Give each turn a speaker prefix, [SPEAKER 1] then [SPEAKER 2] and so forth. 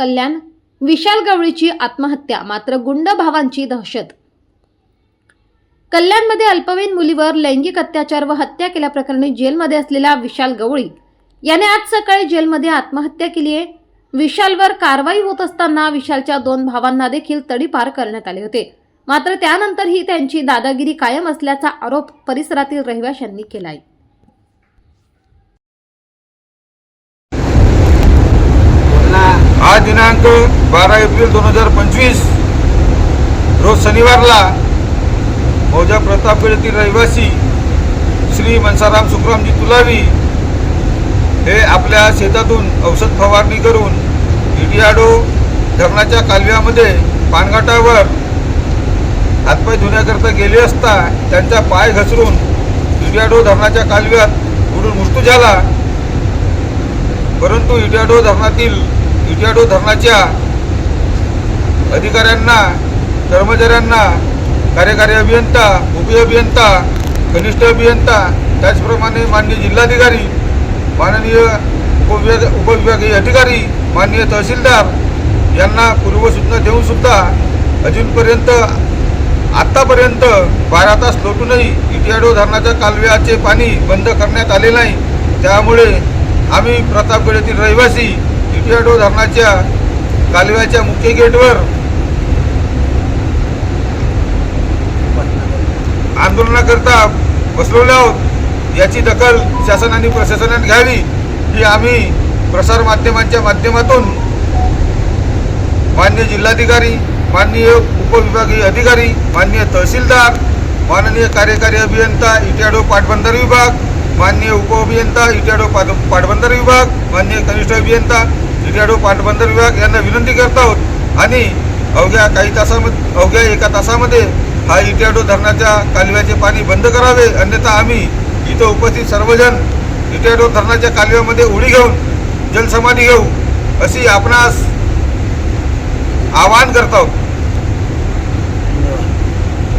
[SPEAKER 1] कल्याण विशाल गवळीची आत्महत्या मात्र गुंड भावांची दहशत. कल्याणमध्ये अल्पवयीन मुलीवर लैंगिक अत्याचार व हत्या केल्याप्रकरणी जेलमध्ये असलेला विशाल गवळी याने आज सकाळी जेलमध्ये आत्महत्या केली आहे. विशालवर कारवाई होत असताना विशालच्या दोन भावांना देखील तडीपार करण्यात आले होते. मात्र त्यानंतरही त्यांची दादागिरी कायम असल्याचा आरोप परिसरातील रहिवाशांनी केला आहे
[SPEAKER 2] आज दिनांक बारा एप्रिल दोन हजार पंचवीस रोज शनिवारला मौजा प्रतापगड येथील रहिवासी श्री मनसाराम सुखरामजी तुलावी हे आपल्या शेतातून औषध फवारणी करून इडियाडो धरणाच्या कालव्यामध्ये पानघाटावर हातपाय धुण्याकरता गेले असता त्यांचा पाय घसरून इडियाडो धरणाच्या कालव्यात बुडून मृत्यू झाला. परंतु इडियाडो धरणातील इटियाडो धरणाच्या अधिकाऱ्यांना कर्मचाऱ्यांना कार्यकारी अभियंता उपअभियंता कनिष्ठ अभियंता त्याचप्रमाणे माननीय जिल्हाधिकारी माननीय उपविभाग उपविभागीय अधिकारी माननीय तहसीलदार यांना पूर्वसूचना देऊनसुद्धा अजूनपर्यंत आत्तापर्यंत बारा तास लोटूनही इटियाडो धरणाच्या कालव्याचे पाणी बंद करण्यात आले नाही. त्यामुळे आम्ही प्रतापगड येथील रहिवासी इटियाडो धरणाच्या कालव्याच्या मुख्य गेटवर आंदोलनाकरता बसलेलो आहोत. याची दखल शासन आणि प्रशासनाने घ्यावी ही आम्ही प्रसार माध्यमांच्या माध्यमातून माननीय जिल्हाधिकारी माननीय उपविभागीय अधिकारी माननीय तहसीलदार माननीय कार्यकारी अभियंता इटियाडो पाटबंधारे विभाग माननीय उपअभियंता इटियाडो पाट पाटबंधारे विभाग माननीय कनिष्ठ अभियंता इटाडो पाटबंधारे विभाग यांना विनंती करत आहोत. आणि अवघ्या काही तासामध्ये अवघ्या एका तासामध्ये हा इटाडो धरणाच्या कालव्याचे पाणी बंद करावे. अन्यथा आम्ही इथं उपस्थित सर्वजण इटाडो धरणाच्या कालव्यामध्ये उडी घेऊन जलसमाधी घेऊ अशी आपणास आवाहन करत आहोत.